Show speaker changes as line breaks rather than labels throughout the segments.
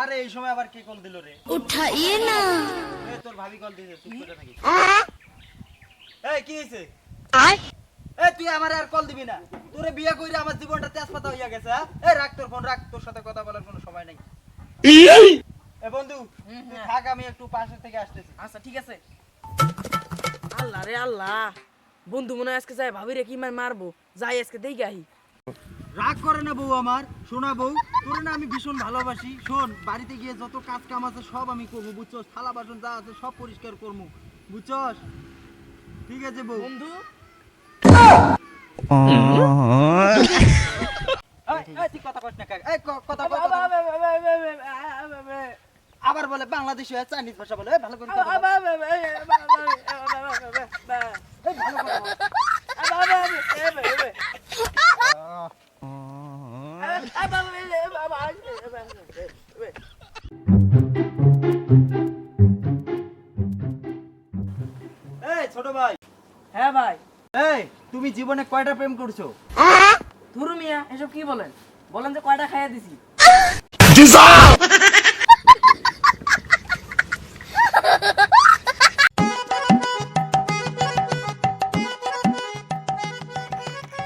আরে এই সময় আবার কে কল দিল রে?
উঠাইয়ে না।
এ তোর ভাবি কল দিয়েছে চুপ করে নাকি এই কি হইছে? আই এ তুই আমার আর কল দিবি না। তোরে বিয়ে কইরা আমার জীবনটা তেজপাতা হইয়া গেছে এ রাখ তোর ফোন রাখ তোর সাথে কথা বলার কোনো সময় নাই। এই! এ বন্ধু তুই হ্যাঁ। থাক আমি একটু পাশে থেকে আসতেছি।
আচ্ছা ঠিক আছে। আল্লাহ রে আল্লাহ। বন্ধু মনে আজকে যাই ভাবি রে কি মার মারবো? যাই আজকে দেই গাই
রাগ করে না বউ আমার শোনা বউ তোরে না আমি ভীষণ ভালোবাসি শোন বাড়িতে গিয়ে যত কাজ কাম আছে সব আমি করব বুঝছস থালা বাসন যা আছে সব পরিষ্কার করব বুঝছস ঠিক আছে বউ
বন্ধু।
আবার বলে বাংলাদেশি হয় চাইনিজ ভাষা বলে ভালো করে কথা বল। এই, ভালো করে বল। এই ছোট ভাই।
হ্যাঁ ভাই।
এই তুমি জীবনে কয়টা প্রেম করছ?
ধরু মিয়া এসব কি বলেন? বলেন যে কয়টা খাইয়া দিছি।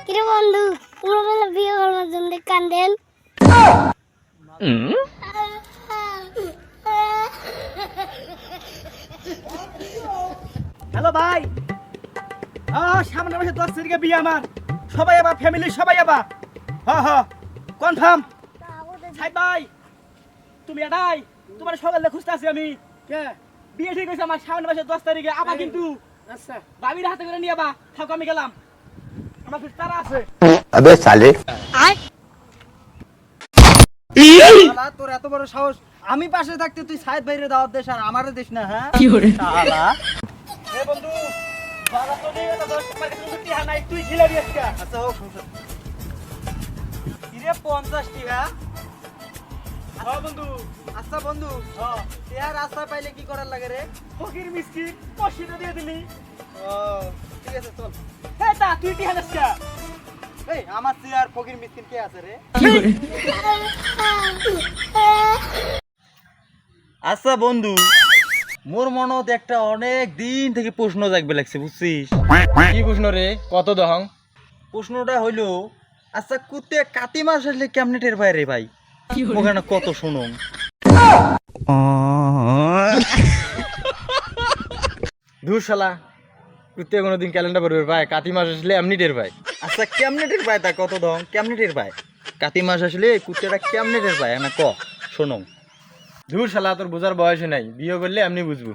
কিরে বন্ধু তোমরা বলে বিয়ে করার জন্য কান্দেন?
হ্যালো ভাই। সামনে মাসে দশ তারিখে বিয়ে আমার। সবাই আবার ফ্যামিলি সবাই আবার। হ হ কনফার্ম ভাই তুমি এটাই তোমার সকালে খুঁজতে আছি আমি। বিয়ে ঠিক হয়েছে আমার সামনে মাসে দশ তারিখে আবার কিন্তু
আচ্ছা।
বাবির হাতে করে নিয়ে আবার থাকো আমি গেলাম। আমার তারা আছে।
আবে
সালে। তোর এত বড় সাহস। আমি পাশে থাকতে তুই সাইদ বাইরে দাওয়াত দেশ আর আমারে দেশ না হ্যাঁ? কি করে? শালা। এ বন্ধু বাবা তো নিয়ে গেল দশ কাছে কোনো টিহা নাই তুই ঝিলে দিয়েছ কা? আচ্ছা হোক হোক কিরে পঞ্চাশ টিহা হ্যাঁ? বন্ধু। আচ্ছা বন্ধু হ্যাঁ টিহা রাস্তায় পাইলে কি করার লাগে রে? ফকির মিষ্টি কষিটা দিয়ে দিলি। ও ঠিক আছে চল। হে তা তুই টিহা দিস কা? এই আমার চেয়ার ফকির মিসকিন কে আছে রে? আচ্ছা বন্ধু মোর মনত একটা অনেক দিন থেকে প্রশ্ন জাগবে লাগছে বুঝছিস?
কি প্রশ্ন রে? কত দহং?
প্রশ্নটা হইল আচ্ছা কুতে কাতি মাস আসলে কেমনে টের পায় রে ভাই? ওখানে কত শুনুন
ধুর শালা কুত্তে কোনোদিন ক্যালেন্ডার পড়বে ভাই কাতি মাস আসলে এমনি টের পায়।
আচ্ছা কেমনে টের পায় তা? কত দহং? কেমনে টের পায়? কাতি মাস আসলে কুত্তেটা কেমনে টের পায়? না ক? শোনো।
ধুর শালা তোর বোঝার বয়সে নাই। বিয়ে করলে আমি বুঝব।